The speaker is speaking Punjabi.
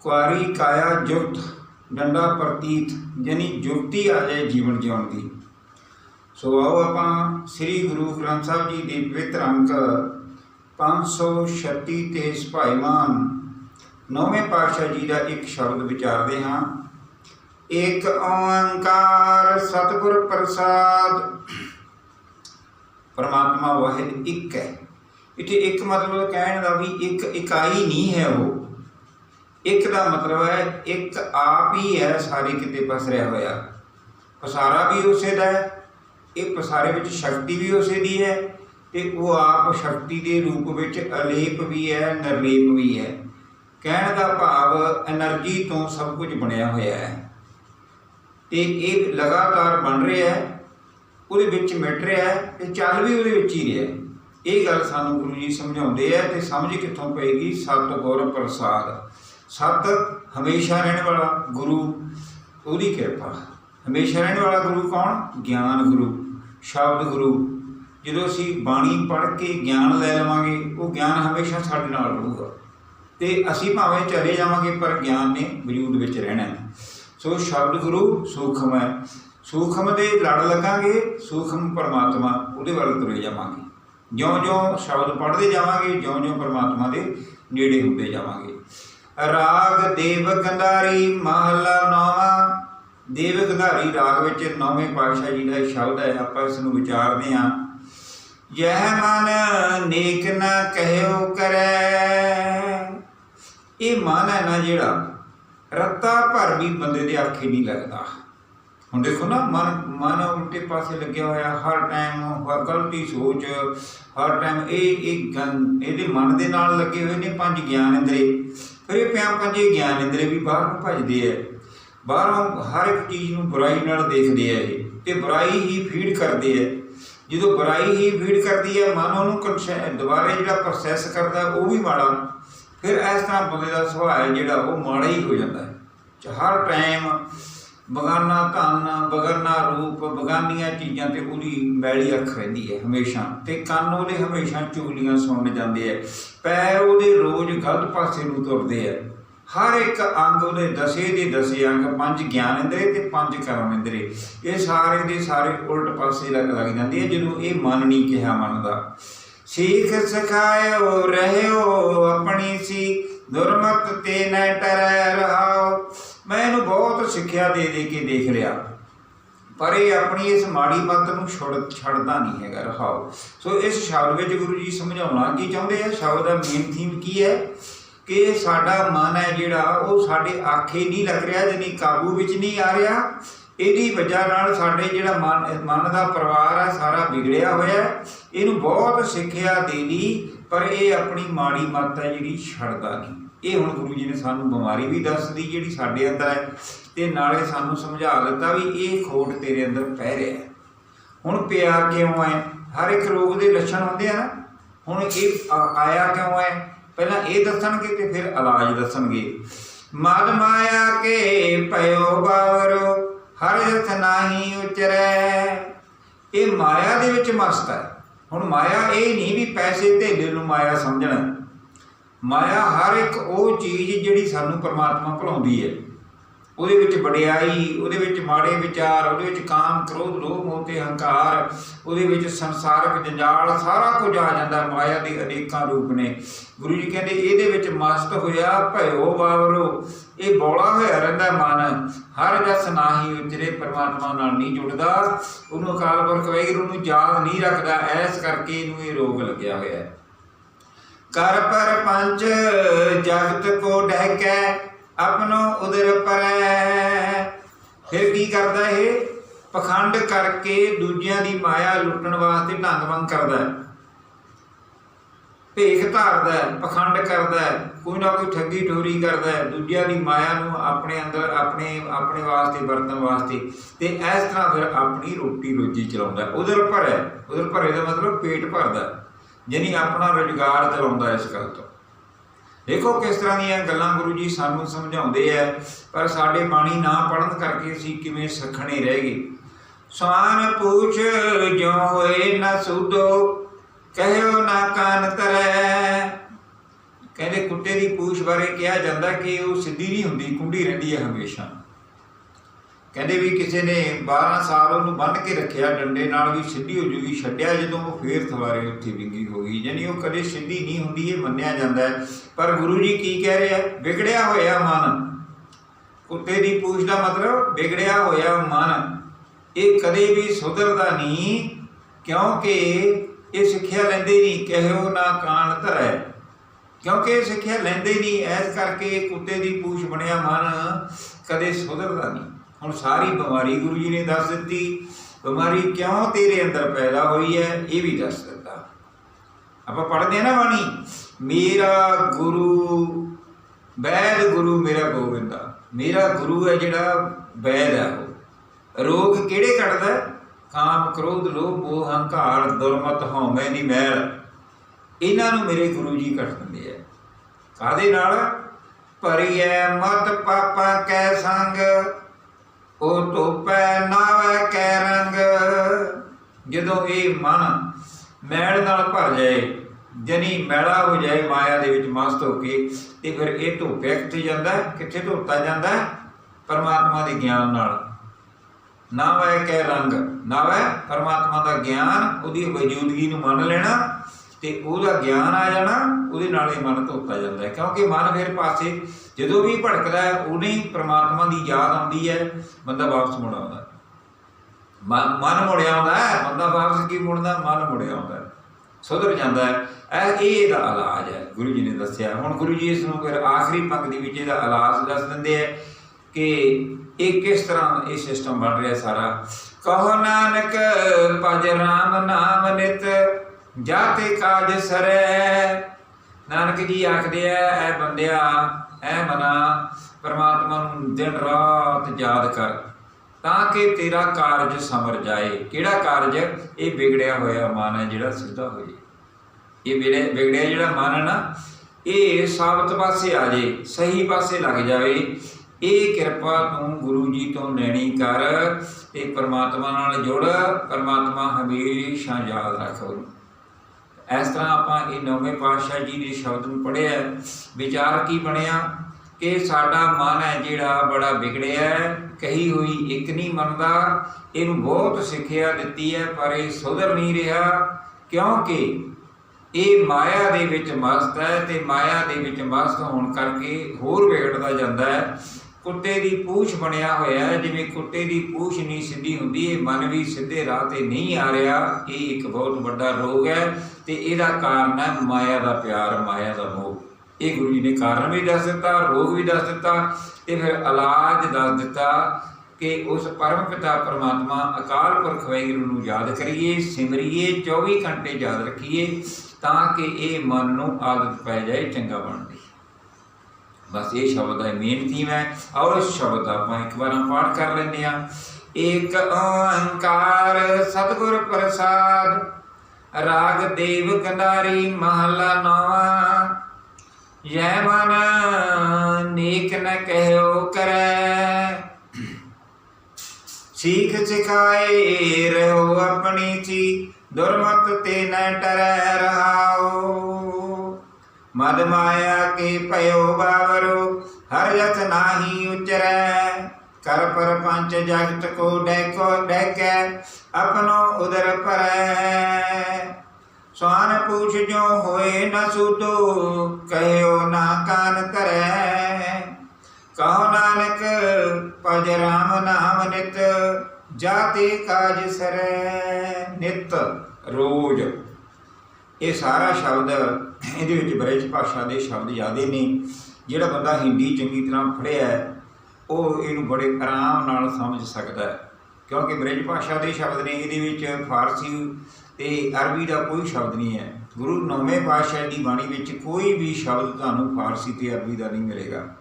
ਕੁਆਰੀ ਕਾਇਆ ਜੁਗਤ, ਡੰਡਾ ਪ੍ਰਤੀਤ, ਯਾਨੀ ਜੁਗਤੀ ਆ ਜਾਏ ਜੀਵਨ ਜਿਉਣ ਦੀ। ਸੋ ਆਓ ਆਪਾਂ ਸ੍ਰੀ ਗੁਰੂ ਗ੍ਰੰਥ ਸਾਹਿਬ ਜੀ ਦੇ ਪਵਿੱਤਰ ਅੰਕ 536 ਤੇ ਭਾਈਮਾਨ ਨੌਵੇਂ ਪਾਤਸ਼ਾਹ ਜੀ ਦਾ ਇੱਕ ਸ਼ਬਦ ਵਿਚਾਰਦੇ ਹਾਂ। ਇੱਕ ਓੰਕਾਰ ਸਤਿਗੁਰ ਪ੍ਰਸਾਦ। ਪਰਮਾਤਮਾ ਵਾਹਿਦ ਇੱਕ ਹੈ। ਇਥੇ ਇੱਕ ਮਤਲਬ ਕਹਿਣ ਦਾ ਵੀ ਇੱਕ ਇਕਾਈ ਨਹੀਂ ਹੈ ਉਹ। ਇੱਕ ਦਾ ਮਤਲਬ ਹੈ, ਇੱਕ ਆਪ ਹੀ ਹੈ, ਸਾਰੇ ਕਿਤੇ ਪਸਰਿਆ ਹੋਇਆ। ਪਸਾਰਾ ਵੀ ਉਸੇ ਦਾ ਹੈ, ਇਹ ਪਸਾਰੇ ਵਿੱਚ ਸ਼ਕਤੀ ਵੀ ਉਸੇ ਦੀ ਹੈ ਤੇ ਉਹ ਆਪ ਸ਼ਕਤੀ ਦੇ ਰੂਪ ਵਿੱਚ ਅਲੇਪ ਵੀ ਹੈ, ਨਿਰਲੇਪ ਵੀ ਹੈ। ਕਹਿਣ ਦਾ ਭਾਵ એનર્ਜੀ ਤੋਂ ਸਭ ਕੁਝ ਬਣਿਆ ਹੋਇਆ ਹੈ। ਤੇ ਇਹ ਲਗਾਤਾਰ ਬਣ ਰਿਹਾ ਹੈ, ਉਹਦੇ ਵਿੱਚ ਮਿਟ ਰਿਹਾ ਹੈ ਤੇ ਚੱਲ ਵੀ ਉਹਦੇ ਵਿੱਚ ਹੀ ਰਿਹਾ ਇਹ ਗੱਲ ਸਾਨੂੰ ਗੁਰੂ ਜੀ ਸਮਝਾਉਂਦੇ ਆ ਤੇ ਸਮਝ ਕਿੱਥੋਂ ਪਏਗੀ? ਸਤਿਗੁਰ ਪ੍ਰਸਾਦ। ਸਤ ਹਮੇਸ਼ਾ ਰਹਿਣ ਵਾਲਾ ਗੁਰੂ, ਉਹਦੀ ਕਿਰਪਾ। ਹਮੇਸ਼ਾ ਰਹਿਣ ਵਾਲਾ ਗੁਰੂ ਕੌਣ? ਗਿਆਨ ਗੁਰੂ, ਸ਼ਬਦ ਗੁਰੂ। ਜਦੋਂ ਅਸੀਂ ਬਾਣੀ ਪੜ੍ਹ ਕੇ ਗਿਆਨ ਲੈ ਲਵਾਂਗੇ, ਉਹ ਗਿਆਨ ਹਮੇਸ਼ਾ ਸਾਡੇ ਨਾਲ ਰਹੂਗਾ। ਤੇ ਅਸੀਂ ਭਾਵੇਂ ਚਲੇ ਜਾਵਾਂਗੇ, ਪਰ ਗਿਆਨ ਨੇ ਵਜੂਦ ਵਿੱਚ ਰਹਿਣਾ ਹੈ। ਸੋ ਸ਼ਬਦ ਗੁਰੂ ਸੂਖਮ ਹੈ। ਸੂਖਮ ਦੇ ਲੜ ਲੱਗਾਂਗੇ, ਸੂਖਮ ਪਰਮਾਤਮਾ ਉਹਦੇ ਵੱਲ ਤੁਰੇ ਜਾਵਾਂਗੇ। ਜਿਉਂ-ਜਿਉਂ ਸ਼ਬਦ ਪੜ੍ਹਦੇ ਜਾਵਾਂਗੇ, ਜਿਉਂ-ਜਿਉਂ ਪਰਮਾਤਮਾ ਦੇ ਨੇੜੇ ਹੁੰਦੇ ਜਾਵਾਂਗੇ। ਰਾਗ ਦੇਵ ਗੰਧਾਰੀ ਮਹਲਾ ਨੌਵਾਂ। ਦੇਵ ਗੰਧਾਰੀ ਰਾਗ ਵਿੱਚ ਨੌਵੇਂ ਪਾਤਸ਼ਾਹ ਜੀ ਦਾ ਸ਼ਬਦ ਹੈ, ਆਪਾਂ ਇਸ ਨੂੰ ਵਿਚਾਰਦੇ ਹਾਂ। ਯਹ ਮਨ ਨੇਕ ਨਾ ਕਹਿਓ ਕਰੈ। ਇਹ ਮਨ ਹੈ ਨਾ ਜਿਹੜਾ ਰੱਤਾ ਭਰ ਵੀ ਬੰਦੇ ਦੇ ਆਖੇ ਨਹੀਂ ਲੱਗਦਾ। ਹੁਣ ਦੇਖੋ ਨਾ, ਮਨ ਮਨ ਉਲਟੇ ਪਾਸੇ ਲੱਗਿਆ ਹੋਇਆ, ਹਰ ਟਾਈਮ ਗਲਤੀ ਸੋਚ, ਹਰ ਟਾਈਮ ਇਹ ਇਹ ਗੰ- ਇਹਦੇ ਮਨ ਦੇ ਨਾਲ ਲੱਗੇ ਹੋਏ ਨੇ ਪੰਜ ਗਿਆਨ ਇੰਦਰੇ। ਫਿਰ ਇਹ ਪਿਆ ਪੰਜੇ ਗਿਆਨ ਇੰਦਰੇ ਵੀ ਬਾਹਰ ਨੂੰ ਭਜਦੇ ਆ। ਬਾਹਰੋਂ ਹਰ ਇੱਕ ਚੀਜ਼ ਨੂੰ ਬੁਰਾਈ ਨਾਲ ਦੇਖਦੇ ਆ ਇਹ, ਤੇ ਬੁਰਾਈ ਹੀ ਫੀਡ ਕਰਦੇ ਆ। ਜਦੋਂ ਬੁਰਾਈ ਹੀ ਫੀਡ ਕਰਦੀ ਹੈ ਮਨ ਉਹਨੂੰ ਕਨਸੈ- ਦੁਬਾਰੇ ਜਿਹੜਾ ਪ੍ਰੋਸੈਸ ਕਰਦਾ, ਉਹ ਵੀ ਮਾੜਾ। ਫਿਰ ਇਸ ਤਰ੍ਹਾਂ ਬੰਦੇ ਦਾ ਸੁਭਾਅ ਜਿਹੜਾ, ਉਹ ਮਾੜਾ ਹੀ ਹੋ ਜਾਂਦਾ ਹੈ। ਹਰ ਟਾਈਮ ਬਗਾਨਾ ਧਨ ਬਗਾਨਾ ਰੂਪ, ਬਗਾਨੀਆਂ ਚੀਜ਼ਾਂ ਤੇ ਉਹਦੀ ਮੈਲੀ ਅੱਖ ਰਹਿੰਦੀ ਹੈ ਹਮੇਸ਼ਾ ਤੇ ਕੰਨ ਉਹਦੇ ਹਮੇਸ਼ਾ ਚੁਗਲੀਆਂ ਸੁਣਨ ਜਾਂਦੇ ਆ। ਪੈਰ ਉਹਦੇ ਰੋਜ਼ ਗਲਤ ਪਾਸੇ ਨੂੰ ਤੁਰਦੇ ਆ। ਹਰ ਇੱਕ ਅੰਗ ਉਹਦੇ ਦਸੇ ਦੇ ਦਸੇ ਅੰਗ, ਪੰਜ ਗਿਆਨ ਇੰਦਰੇ ਤੇ ਪੰਜ ਕਰਮ ਇੰਦਰੇ। ਇਹ ਸਾਰੇ ਦੇ ਸਾਰੇ ਉਲਟ ਪਾਸੇ ਲੱਗ ਲੱਗ ਜਾਂਦੀ ਹੈ ਜਦੋਂ ਇਹ ਮਨ ਨਹੀਂ ਕਿਹਾ ਮੰਨਦਾ। ਸੀਖ ਸਿਖਾਇਓ, ਰਹਿਓ ਆਪਣੀ ਸੀ, ਦੁਰਮਤ ਤੇ ਨੈ ਟਰੈ ਰਹਾਓ। ਮੈਂ ਇਹਨੂੰ ਬਹੁਤ ਸਿੱਖਿਆ ਦੇ ਦੇ ਕੇ ਦੇਖ ਲਿਆ ਪਰ ਇਹ ਆਪਣੀ ਇਸ ਮਾੜੀ ਮੱਤ ਨੂੰ ਛੱਡ ਛੱਡਦਾ ਨਹੀਂ ਹੈਗਾ, ਰਹਾਓ। ਸੋ ਇਸ ਸ਼ਬਦ ਵਿੱਚ ਗੁਰੂ ਜੀ ਸਮਝਾਉਣਾ ਕੀ ਚਾਹੁੰਦੇ ਆ? ਸ਼ਬਦ ਦਾ ਮੇਨ ਥੀਮ ਕੀ ਹੈ? ਕਿ ਸਾਡਾ ਮਨ ਹੈ ਜਿਹੜਾ, ਉਹ ਸਾਡੇ ਆਖੇ ਨਹੀਂ ਲੱਗ ਰਿਹਾ, ਜਾਨੀ ਕਾਬੂ ਵਿੱਚ ਨਹੀਂ ਆ ਰਿਹਾ। ਇਹਦੀ ਵਜ੍ਹਾ ਨਾਲ ਸਾਡੇ ਜਿਹੜਾ ਮਨ ਮਨ ਦਾ ਪਰਿਵਾਰ ਹੈ, ਸਾਰਾ ਵਿਗੜਿਆ ਹੋਇਆ ਇਹਨੂੰ ਬਹੁਤ ਸਿੱਖਿਆ ਦੇ ਲਈ ਪਰ ਇਹ ਆਪਣੀ ਮਾੜੀ ਮੱਤ ਹੈ ਜਿਹੜੀ ਛੱਡਦਾ ਨਹੀਂ। ਇਹ ਹੁਣ ਗੁਰੂ ਜੀ ਨੇ ਸਾਨੂੰ ਬਿਮਾਰੀ ਵੀ ਦੱਸਦੀ ਜਿਹੜੀ ਸਾਡੇ ਅੰਦਰ ਹੈ, ਤੇ ਨਾਲੇ ਸਾਨੂੰ ਸਮਝਾ ਦਿੱਤਾ ਵੀ ਇਹ ਖੋਟ ਤੇਰੇ ਅੰਦਰ ਪੈ ਰਿਹਾ ਹੈ। ਹੁਣ ਪਿਆ ਕਿਉਂ ਹੈ? ਹਰ ਇੱਕ ਰੋਗ ਦੇ ਲੱਛਣ ਹੁੰਦੇ ਆ ਨਾ। ਹੁਣ ਇਹ ਆਇਆ ਕਿਉਂ ਹੈ? ਪਹਿਲਾਂ ਇਹ ਦੱਸਣਗੇ ਤੇ ਫਿਰ ਇਲਾਜ ਦੱਸਣਗੇ। ਮਨ ਮਾਇਆ ਕੇ ਪਇਓ ਬਾਵਰੋ, ਹਰ ਜਥ ਨਾਹੀ ਉਚਰੈ। ਇਹ ਮਾਇਆ ਦੇ ਵਿੱਚ ਮਸਤ ਹੈ। ਹੁਣ ਮਾਇਆ ਇਹ ਨਹੀਂ ਵੀ ਪੈਸੇ ਧੇਲੇ ਨੂੰ ਮਾਇਆ ਸਮਝਣਾ। ਮਾਇਆ ਹਰ ਇੱਕ ਉਹ ਚੀਜ਼ ਜਿਹੜੀ ਸਾਨੂੰ ਪਰਮਾਤਮਾ ਭੁਲਾਉਂਦੀ ਹੈ। ਉਹਦੇ ਵਿੱਚ ਵਡਿਆਈ, ਉਹਦੇ ਵਿੱਚ ਮਾੜੇ ਵਿਚਾਰ, ਉਹਦੇ ਵਿੱਚ ਕਾਮ, ਕ੍ਰੋਧ, ਲੋਭ, ਮੋਹ ਤੇ ਹੰਕਾਰ, ਉਹਦੇ ਵਿੱਚ ਸੰਸਾਰਕ ਜੰਜਾਲ, ਸਾਰਾ ਕੁਝ ਆ ਜਾਂਦਾ ਮਾਇਆ ਦੇ ਅਨੇਕਾਂ ਰੂਪ ਨੇ। ਗੁਰੂ ਜੀ ਕਹਿੰਦੇ, ਇਹਦੇ ਵਿੱਚ ਮਸਤ ਹੋਇਆ ਭਇਓ ਬਾਵਰੋ, ਇਹ ਬੋਲਾ ਹੋਇਆ ਰਹਿੰਦਾ ਮਨ। ਹਰ ਜਸ ਨਾਹੀ ਉਚਰੇ ਪਰਮਾਤਮਾ ਨਾਲ ਨਹੀਂ ਜੁੜਦਾ। ਉਹਨੂੰ ਅਕਾਲ ਪੁਰਖ ਵੈਗੁਰੂ ਨੂੰ ਯਾਦ ਨਹੀਂ ਰੱਖਦਾ, ਐਸ ਕਰਕੇ ਇਹਨੂੰ ਇਹ ਰੋਗ ਲੱਗਿਆ ਹੋਇਆ ਹੈ। ਕਰ ਪਰ ਪੰਜ, ਜਗਤ ਕੋ ਡਹਿਕੈ, ਆਪਣੋ ਉਦਰ ਪਰੈ। ਫਿਰ ਕੀ ਕਰਦਾ ਇਹ? ਪਖੰਡ ਕਰਕੇ ਦੂਜਿਆਂ ਦੀ ਮਾਇਆ ਲੁੱਟਣ ਵਾਸਤੇ ਢੰਗ ਕਰਦਾ ਹੈ। ਭੇਖ ਧਾਰਦਾ ਹੈ, ਪਖੰਡ ਕਰਦਾ ਕੋਈ ਨਾ ਕੋਈ ਠੱਗੀ ਠੋਰੀ ਕਰਦਾ ਦੂਜਿਆਂ ਦੀ ਮਾਇਆ ਨੂੰ ਆਪਣੇ ਅੰਦਰ, ਆਪਣੇ ਆਪਣੇ ਵਾਸਤੇ, ਵਰਤਣ ਵਾਸਤੇ। ਤੇ ਇਸ ਤਰ੍ਹਾਂ ਫਿਰ ਆਪਣੀ ਰੋਟੀ ਰੋਜੀ ਚਲਾਉਂਦਾ ਉਧਰ ਭਰਿਆ ਉਧਰ ਭਰੇ ਦਾ ਮਤਲਬ ਪੇਟ ਭਰਦਾ ਯਾਨੀ ਆਪਣਾ ਰੁਜ਼ਗਾਰ ਚਲਾਉਂਦਾ ਇਸ ਗੱਲ ਤੋਂ। ਦੇਖੋ ਕਿਸ ਤਰ੍ਹਾਂ ਦੀਆਂ ਗੱਲਾਂ ਗੁਰੂ ਜੀ ਸਾਨੂੰ ਸਮਝਾਉਂਦੇ ਆ, ਪਰ ਸਾਡੇ ਬਾਣੀ ਨਾ ਪੜਨ ਕਰਕੇ ਅਸੀਂ ਕਿਵੇਂ ਸਖਣੇ ਰਹਿ ਗਏ। ਸਵਾਨ ਪੂਛ ਜੋ ਹੋਏ ਨਾ ਸੁਧੋ ਕਹਿਓ ਨਾ ਕਾਨ ਤਰੈ। ਕਹਿੰਦੇ ਕੁੱਤੇ ਦੀ ਪੂਛ ਬਾਰੇ ਕਿਹਾ ਜਾਂਦਾ ਕਿ ਉਹ ਸਿੱਧੀ ਨਹੀਂ ਹੁੰਦੀ, ਕੁੰਡੀ ਰਹਿੰਦੀ ਹੈ ਹਮੇਸ਼ਾ। ਕਹਿੰਦੇ ਵੀ ਕਿਸੇ ਨੇ 12 ਸਾਲ ਉਹਨੂੰ ਬੰਨ੍ਹ ਕੇ ਰੱਖਿਆ, ਡੰਡੇ ਨਾਲ ਵੀ ਸਿੱਧੀ ਹੋ ਜੂਗੀ, ਛੱਡਿਆ ਜਦੋਂ ਉਹ ਫੇਰ ਥਵਾਰੇ ਉੱਥੇ ਵਿੰਗੀ ਹੋ ਗਈ। ਯਾਨੀ ਉਹ ਕਦੇ ਸਿੱਧੀ ਨਹੀਂ ਹੁੰਦੀ, ਇਹ ਮੰਨਿਆ ਜਾਂਦਾ ਹੈ। ਪਰ ਗੁਰੂ ਜੀ ਕੀ ਕਹਿ ਰਹੇ ਆ? ਵਿਗੜਿਆ ਹੋਇਆ ਮਨ। ਕੁੱਤੇ ਦੀ ਪੂਛ ਦਾ ਮਤਲਬ ਵਿਗੜਿਆ ਹੋਇਆ ਮਨ। ਇਹ ਕਦੇ ਵੀ ਸੁਧਰਦਾ ਨਹੀਂ, ਕਿਉਂਕਿ ਇਹ ਸਿੱਖਿਆ ਲੈਂਦੇ ਨਹੀਂ, ਕਹਿਓ ਨਾ ਕਾਣ ਧਰੈ। ਕਿਉਂਕਿ ਇਹ ਸਿੱਖਿਆ ਲੈਂਦੇ ਨਹੀਂ, ਐਸ ਕਰਕੇ ਕੁੱਤੇ ਦੀ ਪੂਛ ਬਣਿਆ ਮਨ ਕਦੇ ਸੁਧਰਦਾ ਨਹੀਂ। ਹੁਣ ਸਾਰੀ ਬਿਮਾਰੀ ਗੁਰੂ ਜੀ ਨੇ ਦੱਸ ਦਿੱਤੀ, ਬਿਮਾਰੀ ਕਿਉਂ ਤੇਰੇ ਅੰਦਰ ਪੈਦਾ ਹੋਈ ਹੈ, ਇਹ ਵੀ ਦੱਸ ਦਿੱਤਾ। ਆਪਾਂ ਪੜ੍ਹਦੇ ਆ ਨਾ ਬਾਣੀ, ਮੇਰਾ ਗੁਰੂ ਵੈਦ ਗੁਰੂ ਮੇਰਾ ਗੋਬਿੰਦਾ ਮੇਰਾ ਗੁਰੂ ਹੈ ਜਿਹੜਾ ਵੈਦ ਹੈ ਉਹ। ਰੋਗ ਕਿਹੜੇ ਕੱਢਦਾ? ਕਾਮ, ਕ੍ਰੋਧ, ਲੋਭ, ਮੋਹ, ਹੰਕਾਰ, ਦੁਰਮਤ, ਹਉਮੈ ਦੀ ਮੈਲ ਇਹਨਾਂ ਨੂੰ ਮੇਰੇ ਗੁਰੂ ਜੀ ਕੱਟ ਦਿੰਦੇ ਆ। ਕਾਦੇ ਨਾਲ? ਭਰੀਐ ਮਤ ਪਾਪਾਂ ਕੈ ਸੰਗ ਉਹ ਧੋਪੈ ਨਾਵੈ ਕੈ ਰੰਗ। ਜਦੋਂ ਇਹ ਮਨ ਮੈਲ ਨਾਲ ਭਰ ਜਾਏ, ਜਨੀ ਮੈਲਾ ਹੋ ਜਾਏ ਮਾਇਆ ਦੇ ਵਿੱਚ ਮਸਤ ਹੋ ਕੇ, ਤੇ ਫਿਰ ਇਹ ਧੋਪਿਆ ਕਿੱਥੇ ਜਾਂਦਾ ਕਿੱਥੇ ਧੋਤਾ ਜਾਂਦਾ ਪਰਮਾਤਮਾ ਦੇ ਗਿਆਨ ਨਾਲ। ਨਾਵੈ ਕੈ ਰੰਗ। ਨਾਵੈ ਪਰਮਾਤਮਾ ਦਾ ਗਿਆਨ ਉਹਦੀ ਵਜੂਦਗੀ ਨੂੰ ਮੰਨ ਲੈਣਾ। ਤੇ ਉਹਦਾ ਗਿਆਨ ਆ ਜਾਣਾ, ਉਹਦੇ ਨਾਲ ਹੀ ਮਨ ਧੋਤਾ ਜਾਂਦਾ ਹੈ। ਕਿਉਂਕਿ ਮਨ ਫਿਰ ਪਾਸੇ ਜਦੋਂ ਵੀ ਭੜਕਦਾ ਹੈ, ਉਹਨੇ ਹੀ ਪਰਮਾਤਮਾ ਦੀ ਯਾਦ ਆਉਂਦੀ ਹੈ, ਬੰਦਾ ਵਾਪਸ ਮੁੜ ਆਉਂਦਾ ਹੈ। ਮਨ ਮੁੜਿਆ ਆਉਂਦਾ ਹੈ, ਬੰਦਾ ਵਾਪਸ ਕੀ ਮੁੜਦਾ? ਮਨ ਮੁੜਿਆ ਆਉਂਦਾ ਸੁਧਰ ਜਾਂਦਾ ਹੈ। ਇਹ ਇਹ ਇਹਦਾ ਇਲਾਜ ਹੈ, ਗੁਰੂ ਜੀ ਨੇ ਦੱਸਿਆ। ਹੁਣ ਗੁਰੂ ਜੀ ਇਸ ਨੂੰ ਫਿਰ ਆਖਰੀ ਪੰਕਤੀ ਵਿੱਚ ਇਹਦਾ ਇਲਾਜ ਦੱਸ ਦਿੰਦੇ ਹੈ ਕਿ ਇਹ ਕਿਸ ਤਰ੍ਹਾਂ ਇਹ ਸਿਸਟਮ ਬਣ ਰਿਹਾ ਸਾਰਾ। ਕਹੋ ਨਾਨਕ, ਭਜ ਰਾਮ ਨਾਮ ਨਿਤ ਜਾਤੇ ਕਾਜ ਸਰੈ। ਨਾਨਕ ਜੀ ਆਖਦੇ ਆ, ਐ ਬੰਦਿਆ, ਐ ਮਨਾ, ਪਰਮਾਤਮਾ ਨੂੰ ਦਿਨ ਰਾਤ ਯਾਦ ਕਰ, ਤਾਂ ਕਿ ਤੇਰਾ ਕਾਰਜ ਸਮਰ ਜਾਏ। ਕਿਹੜਾ ਕਾਰਜ? ਇਹ ਵਿਗੜਿਆ ਹੋਇਆ ਮਨ ਹੈ ਜਿਹੜਾ ਸਿੱਧਾ ਹੋ ਜਾਏ। ਇਹ ਵਿਗੜਿਆ ਵਿਗੜਿਆ ਜਿਹੜਾ ਮਨ ਹੈ ਨਾ, ਇਹ ਸਾਬਤ ਪਾਸੇ ਆ ਜੇ ਸਹੀ ਪਾਸੇ ਲੱਗ ਜਾਵੇ। ਇਹ ਕਿਰਪਾ ਤੂੰ ਗੁਰੂ ਜੀ ਤੋਂ ਲੈਣੀ ਕਰ, ਤੇ ਪਰਮਾਤਮਾ ਨਾਲ ਜੁੜ, ਪਰਮਾਤਮਾ ਹਮੇਸ਼ਾ ਯਾਦ ਰੱਖ। ਉਹਨੂੰ ਇਸ ਤਰ੍ਹਾਂ ਆਪਾਂ ਇਹ ਨੌਵੇਂ ਪਾਤਸ਼ਾਹ ਜੀ ਦੇ ਸ਼ਬਦ ਨੂੰ ਪੜ੍ਹਿਆ ਵਿਚਾਰ ਕੀ ਬਣਿਆ? ਕਿ ਸਾਡਾ ਮਨ ਹੈ ਜਿਹੜਾ ਬੜਾ ਵਿਗੜਿਆ ਕਹੀ ਹੋਈ ਇੱਕ ਨਹੀਂ ਮੰਨਦਾ, ਇਹਨੂੰ ਬਹੁਤ ਸਿੱਖਿਆ ਦਿੱਤੀ ਹੈ, ਪਰ ਇਹ ਸੁਧਰ ਨਹੀਂ ਰਿਹਾ, ਕਿਉਂਕਿ ਇਹ ਮਾਇਆ ਦੇ ਵਿੱਚ ਮਸਤ ਹੈ ਤੇ ਮਾਇਆ ਦੇ ਵਿੱਚ ਮਸਤ ਹੋਣ ਕਰਕੇ ਹੋਰ ਵਿਗੜਦਾ ਜਾਂਦਾ ਹੈ। ਕੁੱਤੇ ਦੀ ਪੂਛ ਬਣਿਆ ਹੋਇਆ ਹੈ। ਜਿਵੇਂ ਕੁੱਤੇ ਦੀ ਪੂਛ ਨਹੀਂ ਸਿੱਧੀ ਹੁੰਦੀ, ਇਹ ਮਨ ਵੀ ਸਿੱਧੇ ਰਾਹ ਤੇ ਨਹੀਂ ਆ ਰਿਹਾ। ਇਹ ਇੱਕ ਬਹੁਤ ਵੱਡਾ ਰੋਗ ਹੈ ਤੇ ਇਹਦਾ ਕਾਰਨ ਹੈ ਮਾਇਆ ਦਾ ਪਿਆਰ, ਮਾਇਆ ਦਾ ਮੋਹ। ਇਹ ਗੁਰੂ ਜੀ ਨੇ ਕਾਰਨ ਵੀ ਦੱਸ ਦਿੱਤਾ, ਰੋਗ ਵੀ ਦੱਸ ਦਿੱਤਾ ਤੇ ਫਿਰ ਇਲਾਜ ਦੱਸ ਦਿੱਤਾ ਕਿ ਉਸ ਪਰਮ ਪਿਤਾ ਪਰਮਾਤਮਾ ਅਕਾਲ ਪੁਰਖ ਵਾਹਿਗੁਰੂ ਨੂੰ ਯਾਦ ਕਰੀਏ, ਸਿਮਰੀਏ 24 ਘੰਟੇ ਯਾਦ ਰੱਖੀਏ ਤਾਂ ਕਿ ਇਹ ਮਨ ਨੂੰ ਆਦਤ ਪੈ ਜਾਏ, ਚੰਗਾ ਬਣ ਜਾਏ ਬਸ ਇਹ ਸ਼ਬਦ ਹੈ ਮੇਨ ਥੀਮ ਹੈ। ਔਰ ਇਸ ਸ਼ਬਦ ਆਪਾਂ ਇੱਕ ਵਾਰ ਪਾਠ ਕਰ ਲੈਂਦੇ ਆ ਏਕ ਓੰਕਾਰ ਸਤਿਗੁਰ ਪ੍ਰਸਾਦ, ਰਾਗ ਦੇਵ ਗੰਧਾਰੀ ਮਹਲਾ ਨੌਵਾਂ। ਜੈ ਮਨ ਨੇਕ ਨ ਕਹਿਓ ਕਰੈ। ਸੀਖ ਸਿਖਾਏ ਰਹੋ ਆਪਣੀ ਚੀ, ਦੁਰਮਤ ਤੇ ਨ ਟਰੈ ਰਹਾਓ। ਮਦ ਮਾਇਆ ਕੇ ਭਇਓ ਬਾਵਰੋ, ਹਰ ਜਤ ਨਾਹੀ ਉਚਰੈ। ਕਰ ਪਰ ਪੰਚ ਜਗਤ ਕੋ ਡੈਕੋ ਡੈਕੈ ਆਪਨੋ ਉਦਰ ਪਰੈ ਸਵਾਨ ਪੂਛ ਜੋ ਹੋਏ ਨ ਸੂਤੋ ਕਹਿਓ ਨਾ ਕਾਨ ਕਰੈ ਕਹੋ ਨਾਨਕ, ਭਜ ਰਾਮ ਨਾਮ ਨਿਤ, ਜਾਤੇ ਕਾਜ ਸਰੈ ਨਿਤ ਰੋਜ਼। ਇਹ ਸਾਰਾ ਸ਼ਬਦ ਇਹਦੇ ਵਿੱਚ ਬ੍ਰਿਜ ਭਾਸ਼ਾ ਦੇ ਸ਼ਬਦ ਜ਼ਿਆਦੇ ਨੇ ਜਿਹੜਾ ਬੰਦਾ ਹਿੰਦੀ ਚੰਗੀ ਤਰ੍ਹਾਂ ਫੜਿਆ ਹੈ, ਉਹ ਇਹਨੂੰ ਬੜੇ ਆਰਾਮ ਨਾਲ ਸਮਝ ਸਕਦਾ ਹੈ। ਕਿਉਂਕਿ ਬ੍ਰਿਜ ਭਾਸ਼ਾ ਦੇ ਸ਼ਬਦ ਨੇ ਇਹਦੇ ਵਿੱਚ ਫਾਰਸੀ ਤੇ ਅਰਬੀ ਦਾ ਕੋਈ ਸ਼ਬਦ ਨਹੀਂ ਹੈ। ਗੁਰੂ ਨੌਵੇਂ ਪਾਤਸ਼ਾਹ ਦੀ ਬਾਣੀ ਵਿੱਚ ਕੋਈ ਵੀ ਸ਼ਬਦ ਤੁਹਾਨੂੰ ਫਾਰਸੀ ਤੇ ਅਰਬੀ ਦਾ ਨਹੀਂ ਮਿਲੇਗਾ।